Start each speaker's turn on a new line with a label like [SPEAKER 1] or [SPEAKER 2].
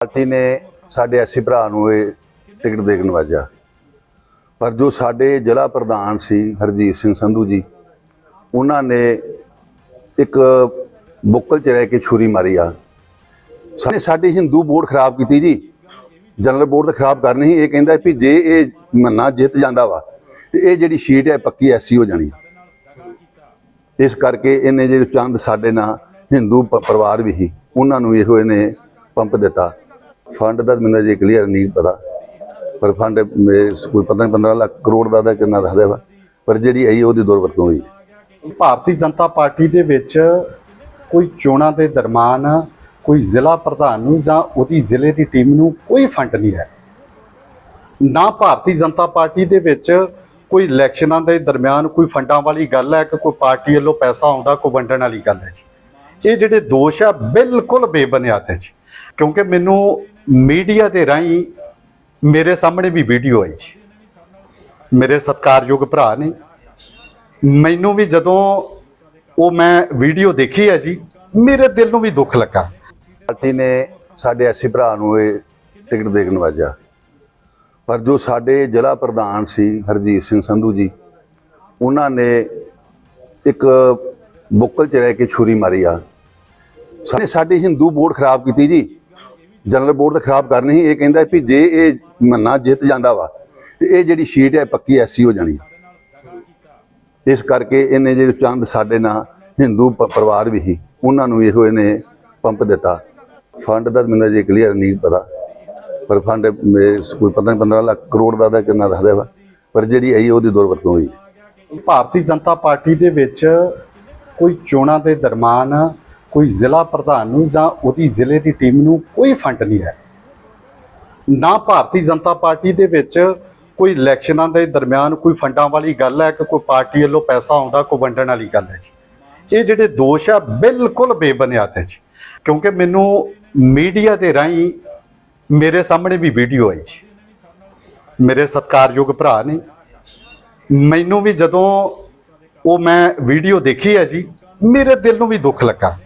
[SPEAKER 1] Party ਨੇ ਸਾਡੇ ਐਸੀ ਭਰਾ ਨੂੰ ਇਹ ਟਿਕਟ ਦੇ ਕੇ ਨਵਾਜਿਆ। ਪਰ ਜੋ ਸਾਡੇ ਜ਼ਿਲ੍ਹਾ ਪ੍ਰਧਾਨ ਸੀ ਹਰਜੀਤ ਸਿੰਘ ਸੰਧੂ ਜੀ, ਉਹਨਾਂ ਨੇ ਇੱਕ ਬੁੱਕਲ ਚ ਰਹਿ ਕੇ ਛੁਰੀ ਮਾਰੀ ਆ। ਸਾਡੇ, ਸਾਡੀ ਹਿੰਦੂ ਬੋਰਡ ਖਰਾਬ ਕੀਤੀ ਜੀ। ਜਨਰਲ ਬੋਰਡ ਤਾਂ ਖਰਾਬ ਕਰਨੀ ਸੀ, ਇਹ ਕਹਿੰਦਾ ਵੀ ਜੇ ਇਹ ਮੰਨਾ ਜਿੱਤ ਜਾਂਦਾ ਵਾ, ਤੇ ਇਹ ਜਿਹੜੀ ਸ਼ੀਟ ਹੈ ਪੱਕੀ ਐਸੀ ਹੋ ਜਾਣੀ। ਇਸ ਕਰਕੇ ਇਹਨੇ ਜਿਹੜੇ ਚੰਦ ਸਾਡੇ ਨਾਲ ਹਿੰਦੂ ਪ- ਪਰਿਵਾਰ ਵੀ ਸੀ, ਉਹਨਾਂ ਨੂੰ ਇਹੋ ਇਹਨੇ ਪੰਪ ਦਿੱਤਾ। ਫੰਡ ਦਾ ਮੈਨੂੰ ਅਜੇ ਕਲੀਅਰ ਨਹੀਂ ਪਤਾ। ਪਰ ਫੰਡ ਕੋਈ ਪਤਾ ਨਹੀਂ 15 ਲੱਖ ਕਰੋੜ ਦਾ ਦਾ ਕਿੰਨਾ ਦੱਸਦਾ ਵਾ। ਪਰ ਜਿਹੜੀ ਆਈ ਉਹਦੀ ਦੁਰਵਰਤੋਂ ਹੋਈ।
[SPEAKER 2] ਭਾਰਤੀ ਜਨਤਾ ਪਾਰਟੀ ਦੇ ਵਿੱਚ ਕੋਈ ਚੋਣਾਂ ਦੇ ਦਰਮਾਨ ਕੋਈ ਜ਼ਿਲ੍ਹਾ ਪ੍ਰਧਾਨ ਨੂੰ ਜਾਂ ਉਹਦੀ ਜ਼ਿਲ੍ਹੇ ਦੀ ਟੀਮ ਨੂੰ ਕੋਈ ਫੰਡ ਨਹੀਂ ਹੈ। ਨਾ ਭਾਰਤੀ ਜਨਤਾ ਪਾਰਟੀ ਦੇ ਵਿੱਚ ਕੋਈ ਇਲੈਕਸ਼ਨਾਂ ਦੇ ਦਰਮਿਆਨ ਕੋਈ ਫੰਡਾਂ ਵਾਲੀ ਗੱਲ ਹੈ ਕਿ ਕੋਈ ਪਾਰਟੀ ਵੱਲੋਂ ਪੈਸਾ ਆਉਂਦਾ, ਕੋਈ ਵੰਡਣ ਵਾਲੀ ਗੱਲ ਹੈ ਜੀ। ਇਹ ਜਿਹੜੇ ਦੋਸ਼ ਆ, ਬਿਲਕੁਲ ਬੇਬੁਨਿਆਦ ਹੈ ਜੀ। ਕਿਉਂਕਿ ਮੈਨੂੰ ਮੀਡੀਆ ਦੇ ਰਾਹੀਂ ਮੇਰੇ ਸਾਹਮਣੇ ਵੀ ਵੀਡੀਓ ਆਈ ਜੀ। ਮੇਰੇ ਸਤਿਕਾਰਯੋਗ ਭਰਾ ਨੇ। ਮੈਨੂੰ ਵੀ ਜਦੋਂ ਉਹ ਮੈਂ ਵੀਡੀਓ ਦੇਖੀ ਹੈ ਜੀ, ਮੇਰੇ ਦਿਲ ਨੂੰ ਵੀ ਦੁੱਖ ਲੱਗਾ।
[SPEAKER 1] ਪਾਰਟੀ ਨੇ ਸਾਡੇ ਐਸੀ ਭਰਾ ਨੂੰ ਇਹ ਟਿਕਟ ਦੇ ਕੇ ਪਰ ਜੋ ਸਾਡੇ ਜ਼ਿਲ੍ਹਾ ਪ੍ਰਧਾਨ ਸੀ ਹਰਜੀਤ ਸਿੰਘ ਸੰਧੂ ਜੀ, ਉਹਨਾਂ ਨੇ ਇੱਕ ਬੁੱਕਲ ਚ ਰਹਿ ਕੇ ਛੁਰੀ ਮਾਰੀ ਆ। ਸਾਡੇ ਸਾਡੀ ਹਿੰਦੂ ਬੋਰਡ ਖਰਾਬ ਕੀਤੀ ਜੀ। ਜਨਰਲ ਬੋਰਡ ਤਾਂ ਖਰਾਬ ਕਰਨੀ ਹੀ ਇਹ ਕਹਿੰਦਾ ਵੀ ਜੇ ਇਹ ਮੰਨਾ ਜਿੱਤ ਜਾਂਦਾ ਵਾ, ਤੇ ਇਹ ਜਿਹੜੀ ਸ਼ੀਟ ਹੈ ਪੱਕੀ ਐਸੀ ਹੋ ਜਾਣੀ ਇਸ ਕਰਕੇ ਇਹਨੇ ਜਿਹੜੇ ਚੰਦ ਸਾਡੇ ਨਾਲ ਹਿੰਦੂ ਪ- ਪਰਿਵਾਰ ਵੀ ਸੀ, ਉਹਨਾਂ ਨੂੰ ਇਹੋ ਇਹਨੇ ਪੰਪ ਦਿੱਤਾ। ਫੰਡ ਦਾ ਮੈਨੂੰ ਜੇ ਕਲੀਅਰ ਨਹੀਂ ਪਤਾ, ਪਰ ਫੰਡ ਕੋਈ ਪਤਾ ਨਹੀਂ 15 ਲੱਖ ਕਰੋੜ ਦਾ ਦਾ ਕਿੰਨਾ ਦੱਸਦਾ ਵਾ, ਪਰ ਜਿਹੜੀ ਆਈ ਉਹਦੀ ਦੁਰਵਰਤੋਂ ਹੋਈ।
[SPEAKER 2] ਭਾਰਤੀ ਜਨਤਾ ਪਾਰਟੀ ਦੇ ਵਿੱਚ ਕੋਈ ਚੋਣਾਂ ਦੇ ਦਰਮਾਨ ਕੋਈ ਜ਼ਿਲ੍ਹਾ ਪ੍ਰਧਾਨ ਨੂੰ ਜਾਂ ਉਹਦੀ ਜ਼ਿਲ੍ਹੇ ਦੀ ਟੀਮ ਨੂੰ ਕੋਈ ਫੰਡ ਨਹੀਂ ਹੈ। ਨਾ ਭਾਰਤੀ ਜਨਤਾ ਪਾਰਟੀ ਦੇ ਵਿੱਚ ਕੋਈ ਇਲੈਕਸ਼ਨਾਂ ਦੇ ਦਰਮਿਆਨ ਕੋਈ ਫੰਡਾਂ ਵਾਲੀ ਗੱਲ ਹੈ ਕਿ ਕੋਈ ਪਾਰਟੀ ਵੱਲੋਂ ਪੈਸਾ ਆਉਂਦਾ, ਕੋਈ ਵੰਡਣ ਵਾਲੀ ਗੱਲ ਹੈ ਜੀ। ਇਹ ਜਿਹੜੇ ਦੋਸ਼ ਆ, ਬਿਲਕੁਲ ਬੇਬੁਨਿਆਦ ਹੈ ਜੀ। ਕਿਉਂਕਿ ਮੈਨੂੰ ਮੀਡੀਆ ਦੇ ਰਾਹੀਂ ਮੇਰੇ ਸਾਹਮਣੇ ਵੀ ਵੀਡੀਓ ਆਈ ਜੀ। ਮੇਰੇ ਸਤਿਕਾਰਯੋਗ ਭਰਾ ਨੇ। ਮੈਨੂੰ ਵੀ ਜਦੋਂ ਉਹ ਮੈਂ ਵੀਡੀਓ ਦੇਖੀ ਹੈ ਜੀ, ਮੇਰੇ ਦਿਲ ਨੂੰ ਵੀ ਦੁੱਖ ਲੱਗਾ।